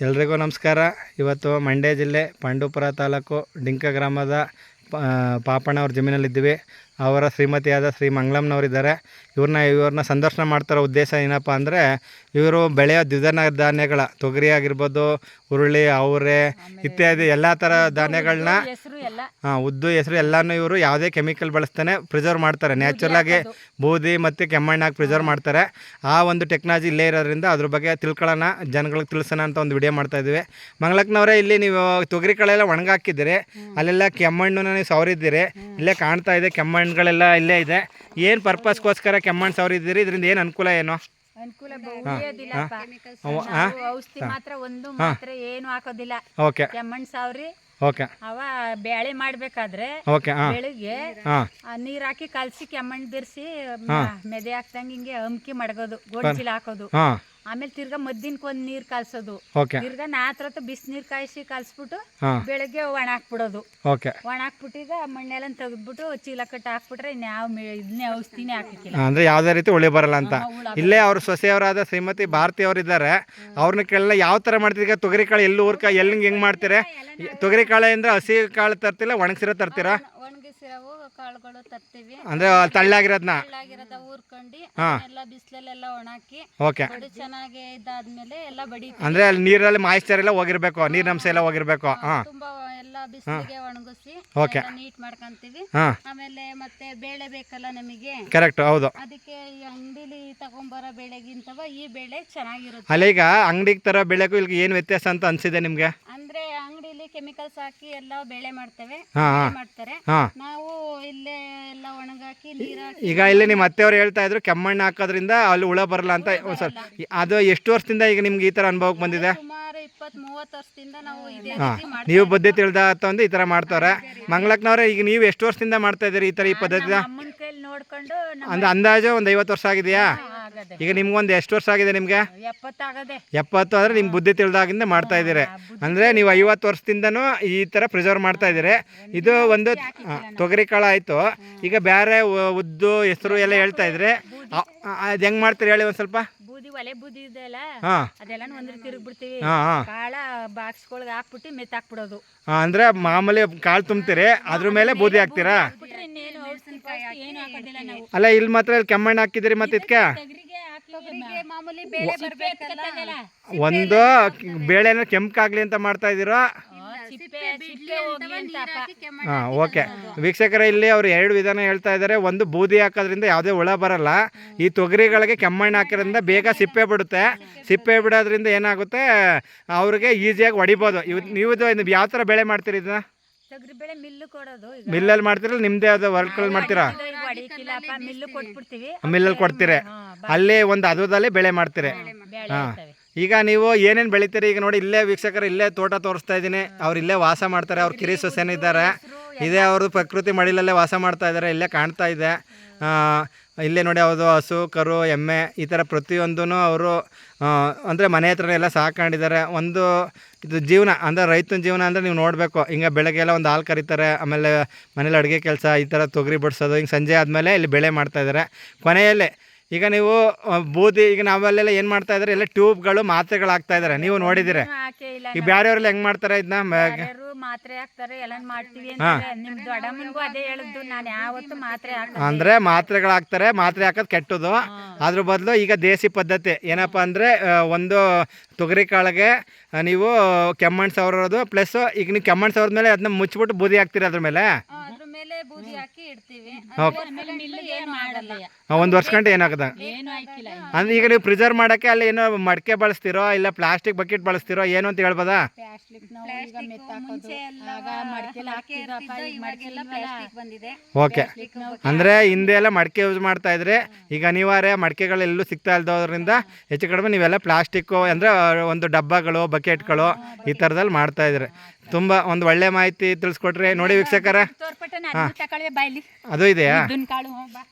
ಎಲ್ರಿಗೂ ನಮಸ್ಕಾರ. ಇವತ್ತು ಮಂಡ್ಯ ಜಿಲ್ಲೆ ಪಾಂಡೂಪುರ ತಾಲೂಕು ಡಿಂಕ ಗ್ರಾಮದ ಪ- ಪಾಪಣ್ಣವ್ರ ಜಮೀನಲ್ಲಿದ್ದೀವಿ. ಅವರ ಶ್ರೀಮತಿಯಾದ ಶ್ರೀ ಮಂಗಳಮ್ಮನವರಿದ್ದಾರೆ. ಇವ್ರನ್ನ ಇವ್ರನ್ನ ಸಂದರ್ಶನ ಮಾಡ್ತಾರೋ ಉದ್ದೇಶ ಏನಪ್ಪ ಅಂದರೆ ಇವರು ಬೆಳೆಯೋ ದ್ವಿದಳ ಧಾನ್ಯಗಳ ತೊಗರಿ ಆಗಿರ್ಬೋದು ಹುರುಳಿ ಅವರೆ ಇತ್ಯಾದಿ ಎಲ್ಲ ಥರ ಧಾನ್ಯಗಳನ್ನ ಹಾಂ ಉದ್ದು ಹೆಸರು ಎಲ್ಲನೂ ಇವರು ಯಾವುದೇ ಕೆಮಿಕಲ್ ಬಳಸ್ತಾನೆ ಪ್ರಿಸರ್ವ್ ಮಾಡ್ತಾರೆ. ನ್ಯಾಚುರಲಾಗಿ ಬೂದಿ ಮತ್ತು ಕೆಮ್ಮಣ್ಣಾಗಿ ಪ್ರಿಸರ್ವ್ ಮಾಡ್ತಾರೆ. ಆ ಒಂದು ಟೆಕ್ನಾಲಜಿ ಇಲ್ಲೇ ಇರೋದ್ರಿಂದ ಅದ್ರ ಬಗ್ಗೆ ತಿಳ್ಕೊಳ್ಳೋಣ ಜನಗಳಿಗೆ ತಿಳಿಸೋಣ ಅಂತ ಒಂದು ವಿಡಿಯೋ ಮಾಡ್ತಾ ಇದ್ದೀವಿ. ಮಂಗ್ಲಕ್ಕನವರೇ ಇಲ್ಲಿ ನೀವು ತೊಗರಿ ಕಳೆಲ್ಲ ಒಣಗಾಕಿದ್ದೀರಿ. ಅಲ್ಲೆಲ್ಲ ಕೆಮ್ಮಣ್ಣು ನೀವು ಸವರಿದ್ದೀರಿ. ಇಲ್ಲೇ ಕಾಣ್ತಾ ಇದೆ ಕೆಮ್ಮಣ್ಣುಗಳೆಲ್ಲ ಇಲ್ಲೇ ಇದೆ. ಏನು ಪರ್ಪಸ್ಗೋಸ್ಕರ ಕೆಮ್ಮಣ್ಣು ಸವರಿದ್ದೀರಿ ಇದರಿಂದ ಏನು ಅನುಕೂಲ ಏನು? ಅನುಕೂಲ ಉಳಿಯೋದಿಲ್ಲಪ್ಪ ಅವು ನಾವು ಔಷಧಿ ಮಾತ್ರ ಒಂದು ಮಾತ್ರ ಏನು ಹಾಕೋದಿಲ್ಲ. ಓಕೆ. ಕೆಮ್ಮಣ್ಣು ಸಾವ್ರಿ. ಓಕೆ. ಅವ ಬೇಳೆ ಮಾಡ್ಬೇಕಾದ್ರೆ ಓಕೆ ಹಾಂ. ಬೆಳಿಗ್ಗೆ ಹಾಂ. ಆ ನೀರ್ ಹಾಕಿ ಕಲ್ಸಿ ಕೆಮ್ಮಣ್ಣು ಬಿರ್ಸಿ ಮೆದೆ ಹಾಕ್ದಂಗೆ ಹಿಂಗೆ ಅಮ್ಕಿ ಮಡಗೋದು ಗೋಡ್ಚಿಲ ಹಾಕೋದು. ಹಾಂ. ಆಮೇಲೆ ತಿರ್ಗಾ ಮದ್ದಿನ್ಕ್ ಒಂದ್ ನೀರ್ ಕಾಲ್ಸೋದು. ಓಕೆ ತಿರ್ಗಾ ನಾತ್ರ ಬಿಸಿ ನೀರ್ ಕಾಯಿಸಿ ಕಲ್ಸ್ಬಿಟ್ಟು ಹಾಂ. ಬೆಳಗ್ಗೆ ಒಣ ಹಾಕ್ಬಿಡೋದು. ಓಕೆ ಒಣ ಹಾಕ್ಬಿಟ್ಟು ಈಗ ಮಣ್ಣೆಲ್ಲ ತೆಗೆದ್ಬಿಟ್ಟು ಚೀಲ ಕಟ್ಟ ಹಾಕ್ಬಿಟ್ರೆ ಇನ್ಯಾವ ಇದನ್ನೇ ಔಷಧಿನೇ ಹಾಕಿಕ್ಕಿಲ್ಲ ಅಂದ್ರೆ ಯಾವುದೇ ರೀತಿ ಉಳಿ ಬರಲ್ಲ ಅಂತ. ಇಲ್ಲೇ ಅವ್ರ ಸೊಸೆಯವರಾದ ಶ್ರೀಮತಿ ಭಾರತಿ ಅವರಿದ್ದಾರೆ. ಅವ್ರನ್ನ ಕೇಳಲ್ಲ ಯಾವ ತರ ಮಾಡ್ತೀರಿ ಈಗ? ತೊಗರಿ ಕಾಳು ಎಲ್ಲಿ ಊರ್ಕ ಎಲ್ಲಿ ಹೆಂಗೆ ಮಾಡ್ತೀರಾ? ತೊಗರಿ ಕಾಳು ಅಂದ್ರೆ ಹಸಿ ಕಾಳು ತರ್ತಿಲ್ಲ ಒಣಗಿಸಿರೋ ತರ್ತೀರಾ? ಒಣಗಿಸಿರವು ಕಾಳುಗಳು ತರ್ತೀವಿ. ಅಂದ್ರೆ ತಳ್ಳಾಗಿರೋದನ್ನ ಆಗಿರೋದ ಊರ್ಕೊಂಡು. ಎಲ್ಲ ಬಿಸಿಲಲ್ಲೆಲ್ಲ ಒಣಾಕಿ ಓಕೆ. ಬಡಿ ಚೆನ್ನಾಗಿ ಇದಾದ್ಮೇಲೆ ಎಲ್ಲ ಬಡಿ ಅಂದ್ರೆ ಅಲ್ಲಿ ನೀರಲ್ಲಿ ಮಾಯಿಶ್ಚರ್ ಎಲ್ಲ ಹೋಗಿರ್ಬೇಕು ನೀರಿನಂಶ ಎಲ್ಲ ಹೋಗಿರ್ಬೇಕು. ಹಾಂ ತುಂಬಾ ಎಲ್ಲ ಬಿಸಿಲಿಗೆ ಒಣಗಿಸಿ ಓಕೆ. ನೀಟ್ ಮಾಡ್ಕೊಂತೀವಿ. ಹಾಂ. ಆಮೇಲೆ ಮತ್ತೆ ಬೇಳೆ ಬೇಕಲ್ಲ ನಮಗೆ? ಕರೆಕ್ಟ್ ಹೌದು. ಅದಕ್ಕೆ ಈ ಅಂಗಡಿಲಿ ತಗೊಂಬರೋ ಬೆಳೆಗಿಂತವ ಈ ಬೆಳೆ ಚೆನ್ನಾಗಿರುತ್ತೆ. ಅಲ್ಲ ಈಗ ಅಂಗಡಿಗೆ ತರೋ ಬೆಳೆಗೂ ಇಲ್ಲಿ ಏನು ವ್ಯತ್ಯಾಸ ಅಂತ ಅನ್ಸಿದೆ ನಿಮಗೆ? ಕೆಮಿಕಲ್ಸ್ ಹಾಕಿ ಎಲ್ಲ ಬೆಳೆ ಮಾಡ್ತೇವೆ. ಹಾಂ ಬೆಳೆ ಹಾಂ. ಮಾಡ್ತಾರೆ. ಹಾಂ. ನಾವು ಇಲ್ಲೇ ಎಲ್ಲ ಒಣಗಾಕಿ ಈಗ ಇಲ್ಲಿ ನಿಮ್ಮ ಅತ್ತೆಯವರು ಹೇಳ್ತಾ ಇದ್ರು ಕೆಮ್ಮಣ್ಣು ಹಾಕೋದ್ರಿಂದ ಅಲ್ಲಿ ಹುಳ ಬರಲ್ಲ ಅಂತ. ಒಂದು ಸ್ವಲ್ಪ ಅದು ಎಷ್ಟು ವರ್ಷದಿಂದ ಈಗ ನಿಮ್ಗೆ ಈ ಥರ ಅನುಭವಕ್ಕೆ ಬಂದಿದೆ? ಸುಮಾರು ಇಪ್ಪತ್ತ್ ಮೂವತ್ತು ವರ್ಷದಿಂದ ನಾವು ಇದೇ ಹಾಂ. ರೀತಿ ಮಾಡ್ತಾ ನೀವು ಬುದ್ಧಿ ತಿಳಿದ ಒಂದು ಈ ಥರ ಮಾಡ್ತಾರೆ. ಮಂಗ್ಳಕ್ನವ್ರೆ ಈಗ ನೀವು ಎಷ್ಟು ವರ್ಷದಿಂದ ಮಾಡ್ತಾ ಇದ್ದೀರಿ ಈ ಥರ ಈ ಪದ್ಧತಿ ಅಮ್ಮನ ಕೈಲಿ ನೋಡ್ಕೊಂಡು ನಮ್ಮ ಅಂದ್ರೆ ಅಂದಾಜು ಒಂದು ಐವತ್ತು ವರ್ಷ ಆಗಿದೆಯಾ? ಆಗದೆ. ಈಗ ನಿಮ್ಗೊಂದು ಎಷ್ಟು ವರ್ಷ ಆಗಿದೆ ನಿಮಗೆ? ಎಪ್ಪತ್ತಾಗದೆ. ಎಪ್ಪತ್ತು ಆದ್ರೆ ನಿಮ್ಗೆ ಬುದ್ಧಿ ತಿಳಿದಾಗಿಂದ ಮಾಡ್ತಾ ಇದ್ದೀರಿ. ಅಂದರೆ ನೀವು ಐವತ್ತು ವರ್ಷದಿಂದನೂ ಈ ಥರ ಪ್ರಿಸರ್ವ್ ಮಾಡ್ತಾ ಇದ್ದೀರಿ. ಇದು ಒಂದು ಆ, ತೊಗರಿ ಕಾಳು ಆಯಿತು. ಈಗ ಬೇರೆ ಉ- ಉದ್ದು ಹೆಸರು ಎಲ್ಲ ಹೇಳ್ತಾ ಇದ್ರೆ. ಅದು ಹೆಂಗೆ ಮಾಡ್ತೀರಿ ಹೇಳಿ ಒಂದು ಸ್ವಲ್ಪ? ಬೂದಿ ಒಲೆ ಬೂದಿ ಇದೆಲ್ಲ ಹಾಂ. ಅದೆಲ್ಲ ಒಂದ್ರ ತಿರುಗಿ ಬಿಡ್ತೀವಿ ಹಾಂ ಹಾಂ. ಕಾಳ ಬಾಕ್ಸ್ಗಳ್ಗೆ ಹಾಕ್ಬಿಟ್ಟು ಮಿತ್ತಾಕ್ಬಿಡೋದು ಅಂದ್ರೆ ಮಾಮೂಲಿ ಕಾಳು ತುಂಬ್ತೀರಿ ಅದ್ರ ಮೇಲೆ ಬೂದಿ ಹಾಕ್ತೀರಾ? ಬಿಟ್ರೆ ಇನ್ನೇನು ಔಷಧಿ ಪಾಷ್ಟಿ ಏನು ಹಾಕೋದಿಲ್ಲ ನಾವು. ಅಲ್ಲ ಇಲ್ಲಿ ಮಾತ್ರ ಇಲ್ಲಿ ಕೆಮ್ಮಣ್ಣು ಹಾಕಿದಿರಿ ಮತ್ತೆ ಇದಕ್ಕೆ ತೊಗರಿಗೆ ಹಾಕಿ ತೊಗರಿಗೆ ಮಾಮೂಲಿ ಬೇಳೆ ಬರ್ಬೇಕಲ್ಲ. ಒಂದು ಬೇಳೆನ ಕೆಂಪಾಗ್ಲಿ ಅಂತ ಮಾಡ್ತಾ ಇದ್ದೀರಾ? ಹಾಂ ಓಕೆ. ವೀಕ್ಷಕರ ಇಲ್ಲಿ ಅವ್ರು ಎರಡು ವಿಧಾನ ಹೇಳ್ತಾ ಇದ್ದಾರೆ. ಒಂದು ಬೂದಿ ಹಾಕೋದ್ರಿಂದ ಯಾವುದೇ ಹುಳ ಬರಲ್ಲ. ಈ ತೊಗರಿಗಳಿಗೆ ಕೆಮ್ಮಣ್ಣು ಹಾಕಿರೋದ್ರಿಂದ ಬೇಗ ಸಿಪ್ಪೆ ಬಿಡುತ್ತೆ. ಸಿಪ್ಪೆ ಬಿಡೋದ್ರಿಂದ ಏನಾಗುತ್ತೆ? ಅವ್ರಿಗೆ ಈಸಿಯಾಗಿ ಹೊಡಿಬೋದು. ಇವ್ ನೀವು ಇದು ಯಾವ ಥರ ಬೆಳೆ ಮಾಡ್ತೀರಿ ಇದನ್ನ? ತೊಗರಿ ಬೇಳೆ ಮಿಲ್ಲು ಕೊಡೋದು ಈಗ. ಮಿಲ್ಲಲ್ಲಿ ಮಾಡ್ತೀರಲ್ಲ ನಿಮ್ಮದೇ ಅದು ವರ್ಕಲ್ಲಿ ಮಾಡ್ತೀರಾ ಮಿಲ್ಲು ಕೊಟ್ಬಿಡ್ತೀವಿ. ಮಿಲ್ಲಲ್ಲಿ ಕೊಡ್ತೀರಿ. ಅಲ್ಲೇ ಒಂದು ಅದರದಲ್ಲಿ ಬೆಳೆ ಮಾಡ್ತೀರಿ. ಬೇಳೆ ಹಾಂ. ಈಗ ನೀವು ಏನೇನು ಬೆಳಿತೀರಿ? ಈಗ ನೋಡಿ ಇಲ್ಲೇ ವೀಕ್ಷಕರು ಇಲ್ಲೇ ತೋಟ ತೋರಿಸ್ತಾ ಇದ್ದೀನಿ. ಅವ್ರು ಇಲ್ಲೇ ವಾಸ ಮಾಡ್ತಾರೆ. ಅವ್ರು ಕಿರಿ ಸೊಸೆನಿದ್ದಾರೆ ಇದೇ ಅವರು ಪ್ರಕೃತಿ ಮಡಿಲಲ್ಲೇ ವಾಸ ಮಾಡ್ತಾ ಇದ್ದಾರೆ. ಇಲ್ಲೇ ಕಾಣ್ತಾ ಇದೆ. ಇಲ್ಲೇ ನೋಡಿ ಅವರು ಹಸು, ಕರು, ಎಮ್ಮೆ ಈ ಥರ ಪ್ರತಿಯೊಂದೂ ಅವರು ಅಂದರೆ ಮನೆ ಹತ್ರನೇ ಎಲ್ಲ ಸಾಕೊಂಡಿದ್ದಾರೆ. ಒಂದು ಇದು ಜೀವನ, ಅಂದರೆ ರೈತನ ಜೀವನ ಅಂದರೆ ನೀವು ನೋಡಬೇಕು. ಹಿಂಗೆ ಬೆಳಗ್ಗೆಲ್ಲ ಒಂದು ಹಾಲು ಕರೀತಾರೆ. ಆಮೇಲೆ ಮನೇಲಿ ಅಡುಗೆ ಕೆಲಸ ಈ ಥರ ತೊಗರಿ ಬಡಿಸೋದು. ಹಿಂಗೆ ಸಂಜೆ ಆದಮೇಲೆ ಇಲ್ಲಿ ಬೆಳೆ ಮಾಡ್ತಾಯಿದ್ದಾರೆ ಕೊನೆಯಲ್ಲಿ ಈಗ ನೀವು ಆ, ಬೂದಿ ಈಗ ನಾವಲ್ಲೆಲ್ಲ ಏನು ಮಾಡ್ತಾ ಇದ್ದಾರೆ ಎಲ್ಲ ಟ್ಯೂಬ್ಗಳು ಮಾತ್ರೆಗಳು ಹಾಕ್ತಾ ಇದ್ದಾರೆ ನೀವು ನೋಡಿದಿರಾ? ಈ ಬೇರೆ ಇಲ್ಲ ಈಗ ಬೇರೆಯವರೆಲ್ಲ ಹೆಂಗೆ ಮಾಡ್ತಾರೆ ಇದನ್ನ ಅಂದ್ರೆ ಮಾತ್ರೆ ಹಾಕ್ತಾರೆ ಎಲ್ಲ ಮಾಡ್ತೀವಿ ಅಂತಾರೆ. ನಿಮ್ ದೊಡ್ಡಮ್ಮನಿಗೂ ಅದೇ ಹೇಳಿದ್ದು ನಾನು ಯಾವತ್ತು ಮಾತ್ರೆ ಹಾಕ ಅಂದರೆ ಮಾತ್ರೆಗಳು ಹಾಕ್ತಾರೆ ಮಾತ್ರೆ ಹಾಕೋದು ಕೆಟ್ಟದು. ಅದ್ರ ಬದಲು ಈಗ ದೇಸಿ ಪದ್ಧತಿ. ಏನಪ್ಪ ಅಂದರೆ ಒಂದು ತೊಗರಿ ಕಾಳಿಗೆ ಆ, ನೀವು ಕೆಮ್ಮಣ್ಣು ಸವರೋದು ಪ್ಲಸ್ ಈಗ ನೀವು ಕೆಮ್ಮಣ್ಣು ಸಾವಿರದ ಮೇಲೆ ಅದನ್ನ ಮುಚ್ಚಿಬಿಟ್ಟು ಬೂದಿ ಹಾಕ್ತೀರಿ ಅದ್ರ ಮೇಲೆ. ಬೂದಿ ಹಾಕಿ ಇಡ್ತೀವಿ. ಒಂದು ವರ್ಷ ಗಂಟೆ ಏನಾಗದ ಅಂದ್ರೆ ಈಗ ನೀವು ಪ್ರಿಸರ್ವ್ ಮಾಡಕ್ಕೆ ಅಲ್ಲಿ ಏನೋ ಮಡಕೆ ಬಳಸ್ತಿರೋ ಇಲ್ಲ ಪ್ಲಾಸ್ಟಿಕ್ ಬಕೆಟ್ ಬಳಸ್ತಿರೋ ಏನು ಅಂತ ಹೇಳ್ಬೋದಾ? ಓಕೆ ಅಂದ್ರೆ ಹಿಂದೆ ಎಲ್ಲ ಮಡಕೆ ಯೂಸ್ ಮಾಡ್ತಾ ಇದ್ರೆ ಈಗ ಅನಿವಾರ್ಯ ಮಡಕೆಗಳೆಲ್ಲೂ ಸಿಗ್ತಾ ಇಲ್ದೋದ್ರಿಂದ ಹೆಚ್ಚು ಕಡಿಮೆ ನೀವೆಲ್ಲ ಪ್ಲಾಸ್ಟಿಕ್ ಅಂದ್ರೆ ಒಂದು ಡಬ್ಬಗಳು ಬಕೆಟ್ಗಳು ಈ ಥರದಲ್ಲಿ ಮಾಡ್ತಾ ಇದ್ರೆ. ತುಂಬ ಒಂದು ಒಳ್ಳೆ ಮಾಹಿತಿ ತಿಳಿಸ್ಕೊಟ್ರಿ ನೋಡಿ ವೀಕ್ಷಕರ. ತೋರ್ಪಟ್ಟೆ ನಾನು ತಗೊಳ್ವೆ ಬಾಯ್ಲಿ ಅದು ಇದೆಯಾ? ಕಾಳು ಬಾ.